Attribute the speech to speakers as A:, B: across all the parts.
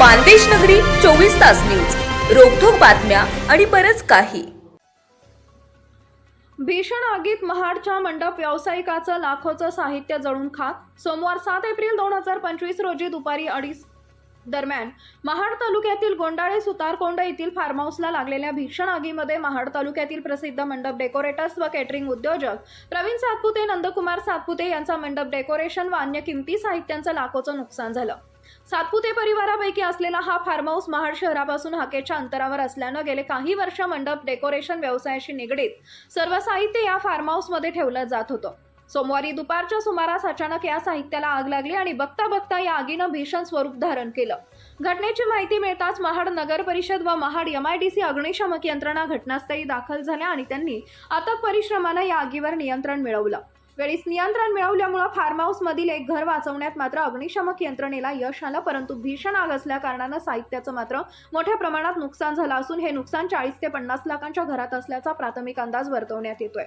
A: मानदेश नगरी चोवीस तास न्यूज. रोखोक बातम्या आणि बरच काही.
B: भीषण आगीत महाडच्या मंडप व्यावसायिकाचं लाखोचं साहित्य जळून खात सोमवार सात एप्रिल दोन हजार पंचवीस रोजी दुपारी अडीच दरम्यान महाड तालुक्यातील गोंडाळे सुतारकोंड येथील फार्म हाऊसला लागलेल्या भीषण आगीमध्ये महाड तालुक्यातील प्रसिद्ध मंडप डेकोरेटर्स व कॅटरिंग उद्योजक प्रवीण सातपुते नंदकुमार सातपुते यांचा मंडप डेकोरेशन व अन्य किमती साहित्यांचं लाखोचं नुकसान झालं. सातपुते परिवारापैकी असलेला हा फार्म हाऊस महाड शहरापासून हाकेच्या अंतरावर असल्यानं गेले काही वर्ष मंडप डेकोरेशन व्यवसायाशी निगडीत सर्व साहित्य या फार्म हाऊसमध्ये ठेवलं जात होतं. सोमवारी दुपारच्या सुमारास अचानक या साहित्याला आग लागली आणि बघता बघता या आगीनं भीषण स्वरूप धारण केलं. घटनेची माहिती मिळताच महाड नगर परिषद व महाड एमआयडीसी अग्निशामक यंत्रणा घटनास्थळी दाखल झाल्या आणि त्यांनी अथक परिश्रमानं या आगीवर नियंत्रण मिळवलं. वेळीच नियंत्रण मिळवल्यामुळे फार्म हाऊसमधील एक घर वाचवण्यात मात्र अग्निशामक यंत्रणेला यश आलं परंतु भीषण आग असल्या कारणानं साहित्याचं मात्र मोठ्या प्रमाणात नुकसान झालं असून हे नुकसान चाळीस ते पन्नास लाखांच्या घरात असल्याचा प्राथमिक अंदाज वर्तवण्यात येतोय.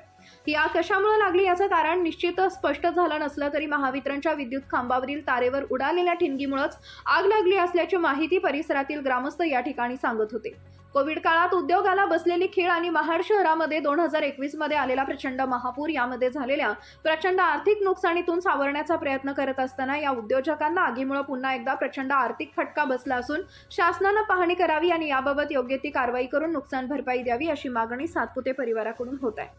B: ही आग कशामुळे लागली याचं कारण निश्चित स्पष्ट झालं नसलं तरी महावितरणच्या विद्युत खांबावरील तारेवर उडालेल्या ठिणगीमुळेच आग लागली असल्याची माहिती परिसरातील ग्रामस्थ या ठिकाणी सांगत होते. कोविड काळात उद्योगाला बसलेली खीळ आणि महाड शहरामध्ये दोन हजार एकवीसमध्ये आलेला प्रचंड महापूर यामध्ये झालेल्या प्रचंड आर्थिक नुकसानीतून सावरण्याचा प्रयत्न करत असताना या उद्योजकांना आगीमुळे पुन्हा एकदा प्रचंड आर्थिक फटका बसला असून शासनानं पाहणी करावी आणि याबाबत योग्य ती कारवाई करून नुकसान भरपाई द्यावी अशी मागणी सातपुते परिवाराकडून होत आहे.